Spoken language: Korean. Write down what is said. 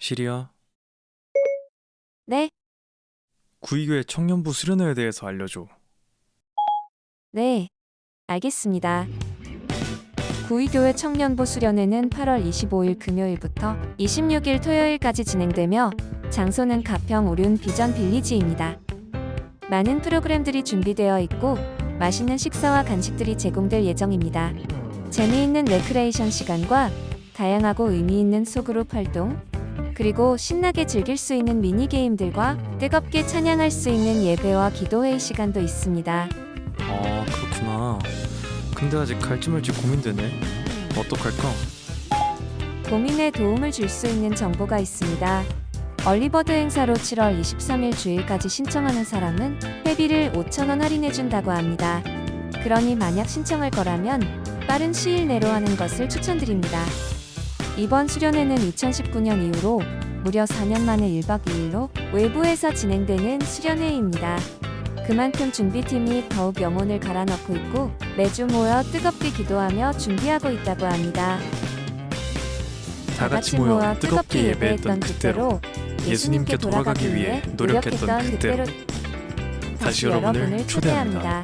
시리야, 네, 구의교회 청년부 수련회에 대해서 알려줘. 네. 알겠습니다. 구의교회 청년부 수련회는 8월 25일 금요일부터 26일 토요일까지 진행되며 장소는 가평 오륜 비전 빌리지입니다. 많은 프로그램들이 준비되어 있고 맛있는 식사와 간식들이 제공될 예정입니다. 재미있는 레크레이션 시간과 다양하고 의미 있는 소그룹 활동, 그리고 신나게 즐길 수 있는 미니게임들과 뜨겁게 찬양할 수 있는 예배와 기도회의 시간도 있습니다. 아, 그렇구나. 근데 아직 갈지 말지 고민되네. 어떡할까? 고민에 도움을 줄 수 있는 정보가 있습니다. 얼리버드 행사로 7월 23일 주일까지 신청하는 사람은 회비를 5,000원 할인해준다고 합니다. 그러니 만약 신청할 거라면 빠른 시일 내로 하는 것을 추천드립니다. 이번 수련회는 2019년 이후로 무려 4년 만에 1박 2일로 외부에서 진행되는 수련회입니다. 그만큼 준비팀이 더욱 영혼을 갈아넣고 있고 매주 모여 뜨겁게 기도하며 준비하고 있다고 합니다. 다 같이 모여 뜨겁게 예배했던 그때로 예수님께 돌아가기 위해 노력했던 그때로 다시 여러분을 초대합니다.